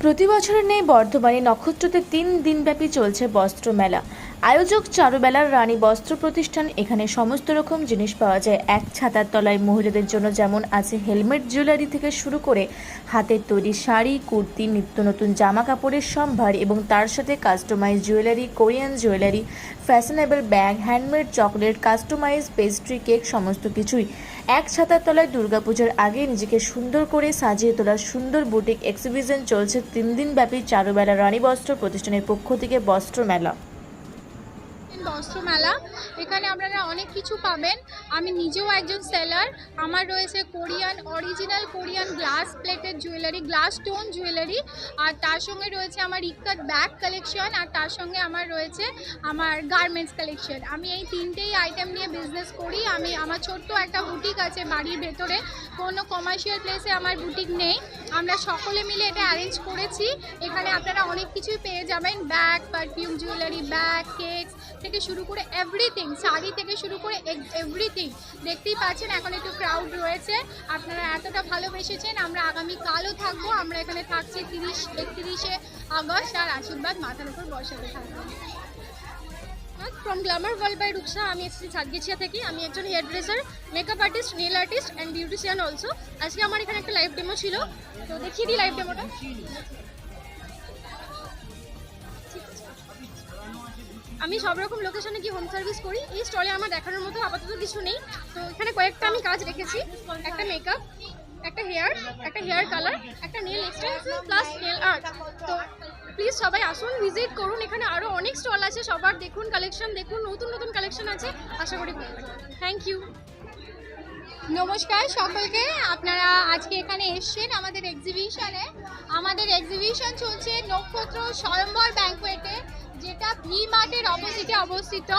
প্রতি বছরের নেই বর্ধমানে নক্ষত্রতে তিন দিনব্যাপী চলছে বস্ত্র মেলা। আয়োজক চারুবেলার রানী বস্ত্র প্রতিষ্ঠান, এখানে সমস্ত রকম জিনিস পাওয়া যায়। এক ছাতার তলায় মহিলাদের জন্য যেমন আছে হেলমেট, জুয়েলারি থেকে শুরু করে হাতের তৈরি শাড়ি, কুর্তি, নিত্য নতুন জামা কাপড়ের সম্ভার এবং তার সাথে customize jewellery Korean jewellery fashionable bag handmade chocolate customize pastry cake সমস্ত কিছুই। এক ছাতার তলায় দুর্গাপুজোর আগে নিজেকে সুন্দর করে সাজিয়ে তোলার সুন্দর বুটিক এক্সিবিশন চলছে তিন দিন ব্যাপী চারুবেলা রানী বস্ত্র প্রতিষ্ঠানের পক্ষ থেকে বস্ত্র মেলা। বস্ত্র মেলা এখানে আপনারা অনেক কিছু পাবেন। আমি নিজেও একজন সেলার আমার রয়েছে কোরিয়ান অরিজিনাল কোরিয়ান গ্লাস প্লেটের জুয়েলারি গ্লাস স্টোন জুয়েলারি আর তার সঙ্গে রয়েছে আমার ইকাত ব্যাগ কালেকশন আর তার সঙ্গে আমার রয়েছে আমার গার্মেন্টস কালেকশন আমি এই তিনটেই আইটেম নিয়ে বিজনেস করি। আমি আমার ছোট্ট একটা বুটিক আছে বাড়ির ভেতরে। কোনো কমার্শিয়াল প্লেসে আমার বুটিক নেই। আমরা সকলে মিলে এটা অ্যারেঞ্জ করেছি। এখানে আপনারা অনেক কিছুই পেয়ে যাবেন। Bag perfume jewellery bag cakes থেকে শুরু করে এভরিথিং শাড়ি থেকে শুরু করে এভরিথিং দেখতেই পাচ্ছেন, এখন একটু ক্রাউড রয়েছে। আপনারা এতটা ভালোবেসেছেন, আমরা আগামী কালও থাকব। আমরা এখানে থাকছি তিরিশ, একত্রিশে আগস্ট, আর আশীর্বাদ মাথার উপর বসাতে থাকব। From glamour world by Rupsa আমি এসেছি সাতগেছিয়া থেকে। আমি একজন hair dresser makeup artist nail artist and beautician also আজকে আমার এখানে একটা লাইভ ডেমো ছিল। তো দেখিয়ে দিই লাইভ ডেমোটা আমি সব রকম লোকেশনে কি হোম সার্ভিস করি। এই স্টলে আমার দেখানোর মতো আপাতত কিছু নেই। তো এখানে কয়েকটা আমি কাজ রেখেছি। একটা মেকআপ একটা হেয়ার একটা হেয়ার কালার একটা nail extension plus nail art তো প্লিজ সবাই আসুন ভিজিট করুন। এখানে আরও অনেক স্টল আছে। সবার দেখুন কালেকশন দেখুন, নতুন নতুন কালেকশন আছে। আশা করি থ্যাংক ইউ নমস্কার সকলকে। আপনারা আজকে এখানে এসেছেন আমাদের এক্সিবিশনে আমাদের এক্সিবিশন চলছে নক্ষত্র স্বয়ম্বর ব্যাংকোয়েটে যেটা ভি মার্টের অপোজিটে অবস্থিত।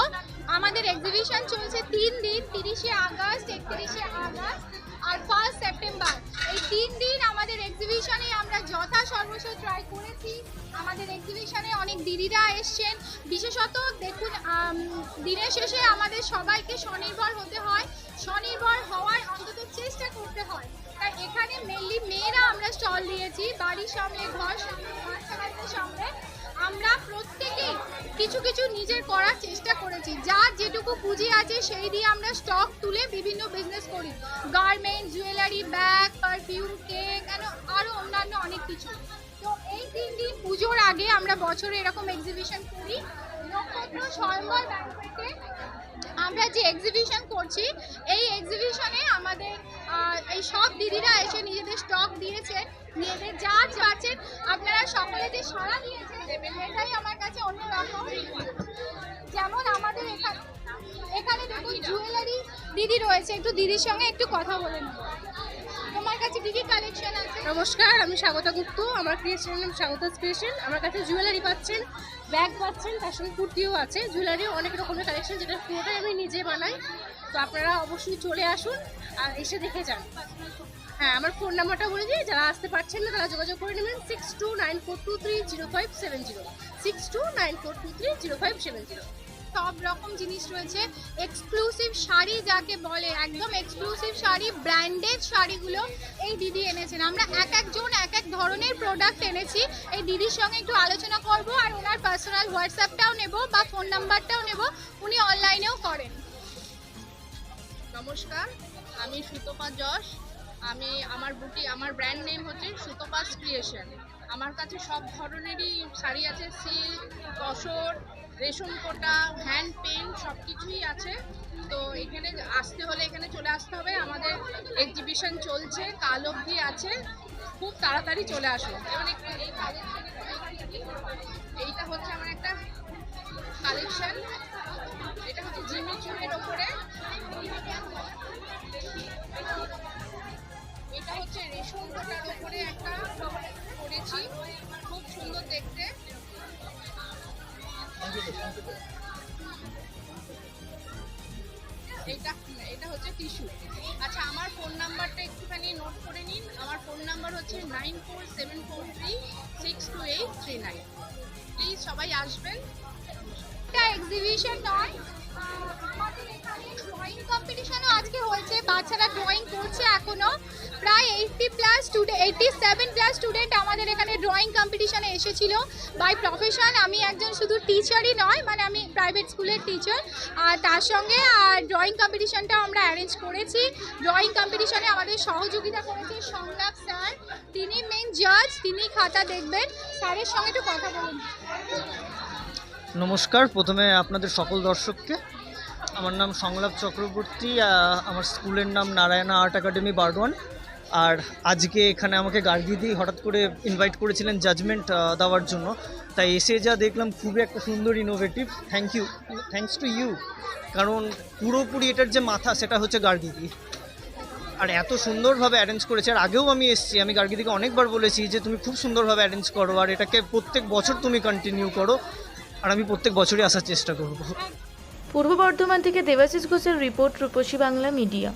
আমাদের এক্সিবিশন চলছে তিন দিন, তিরিশে আগস্ট, একত্রিশে আগস্ট আর ফার্স্ট সেপ্টেম্বর এই তিন দিন আমাদের এক্সিবিশনে আমরা যথা সর্বস্ব ট্রাই করেছি। আমাদের এক্সিবিশনে অনেক দিদিরা এসছেন। বিশেষত দেখুন দিনের শেষে আমাদের সবাইকে স্বনির্ভর হতে হয়। স্বনির্ভর হওয়ার অন্তত চেষ্টা করতে হয়। তাই এখানে মেনলি মেয়েরা আমরা স্টল দিয়েছি। বাড়ির সামনে, ঘর সামনে বাচ্চা সামনে। আমরা প্রত্যেকেই কিছু কিছু নিজের করার চেষ্টা করেছি। যার যেটুকু পুঁজি আছে সেই দিয়ে আমরা স্টক তুলে বিভিন্ন বিজনেস করি। Garment jewellery bag perfume cake আরও অন্যান্য অনেক কিছু। তো এই তিন দিন পুজোর আগে আমরা বছরে এরকম এক্সিবিশন করি। নক্ষত্র স্বয়ম্বর ব্যাংকোয়েটে আমরা যে এক্সিবিশন করছি, এই এক্সিবিশনে আমাদের এই সব দিদিরা এসে নিজেদের স্টক দিয়েছেন নিজেদের যা চাচ্ছেন আপনারা সকলে যে সাড়া দিয়েছেন এটাই আমার কাছে অন্যরকম যেমন আমাদের এখানে এখানে দেখুন জুয়েলারি দিদি রয়েছে। একটু দিদির সঙ্গে একটু কথা বলে তোমার কাছে কি কি কালেকশন আছে? নমস্কার, আমি স্বাগতা গুপ্ত। আমার ক্রিয়েশন নাম স্বাগতা স্পেশাল আমার কাছে জুয়েলারি পাচ্ছেন ব্যাগ পাচ্ছেন তার সঙ্গে কুর্তিও আছে। জুয়েলারি অনেক রকমের কালেকশন যেটা পুরোটাই আমি নিজে বানাই। তো আপনারা অবশ্যই চলে আসুন আর এসে দেখে যান। হ্যাঁ আমার ফোন নাম্বারটা বলে দিই, যারা আসতে পারছেন না, তারা যোগাযোগ করে নেবেন six two nine four two three zero five seven zero six two nine four two three zero five seven zero সব রকম জিনিস রয়েছে এক্সক্লুসিভ শাড়ি যাকে বলে, একদম এক্সক্লুসিভ শাড়ি ব্র্যান্ডেড শাড়িগুলো এই দিদি এনেছেন। আমরা এক একজন, এক এক ধরনের প্রোডাক্ট এনেছি। এই দিদির সঙ্গে একটু আলোচনা করব আর ওনার পার্সোনাল হোয়াটসঅ্যাপটাও নেব বা ফোন নাম্বারটাও নেব। উনি অনলাইনেও করেন। নমস্কার, আমি সুতপা যশ। আমি আমার বুটি, আমার ব্র্যান্ড নেম হচ্ছে সুতোপাস ক্রিয়েশন আমার কাছে সব ধরনেরই শাড়ি আছে সিল্ক কসর রেশম কোটা হ্যান্ড পেন সব কিছুই আছে। তো এখানে আসতে হলে এখানে চলে আসতে হবে। আমাদের এক্সিবিশন চলছে, কাল অবধি আছে। খুব তাড়াতাড়ি চলে আসুন। এবার এই কালেকশন হচ্ছে রেশম কোটার উপরে একটা করেছি। খুব সুন্দর দেখতে। এটা এটা হচ্ছে টিস্যু। আচ্ছা আমার ফোন নাম্বারটা একটুখানি নোট করে নিন। আমার ফোন নাম্বার হচ্ছে nine four seven four three six two eight three nine. Please সবাই আসবেন। এটা এক্সিবিশন নয়। ড্রয়িং কম্পিটিশনও আজকে হয়েছে। বাচ্চারা ড্রয়িং করছে এখনও। প্রায় eighty plus student eighty seven plus student আমাদের এখানে ড্রয়িং কম্পিটিশানে এসেছিল বাই প্রফেশন আমি একজন শুধু টিচারই নয় মানে আমি প্রাইভেট স্কুলের টিচার আর তার সঙ্গে, আর ড্রয়িং কম্পিটিশনটাও আমরা অ্যারেঞ্জ করেছি। ড্রয়িং কম্পিটিশানে আমাদের সহযোগিতা করেছে সংলাপ স্যার। তিনি মেন জাজ তিনি খাতা দেখবেন। স্যারের সঙ্গে একটু কথা বলুন। নমস্কার, প্রথমে আপনাদের সকল দর্শককে। আমার নাম সংলাপ চক্রবর্তী আমার স্কুলের নাম নারায়ণা আর্ট একাডেমি বারডোয়ান আর আজকে এখানে আমাকে গার্গিদি হঠাৎ করে ইনভাইট করেছিলেন জাজমেন্ট দেওয়ার জন্য। তাই এসে যা দেখলাম, খুবই একটা সুন্দর innovative thank you thanks to you কারণ পুরোপুরি এটার যে মাথা, সেটা হচ্ছে গার্গিদি আর এত সুন্দরভাবে অ্যারেঞ্জ করেছে। আর আগেও আমি এসেছি। আমি গার্গিদিকে অনেকবার বলেছি যে, তুমি খুব সুন্দরভাবে অ্যারেঞ্জ করো। আর এটাকে প্রত্যেক বছর তুমি কন্টিনিউ করো। আর আমি প্রত্যেক বছরই আসার চেষ্টা করব। পূর্ব বর্ধমান থেকে দেবাশিস ঘোষের রিপোর্ট রূপসী বাংলা মিডিয়া।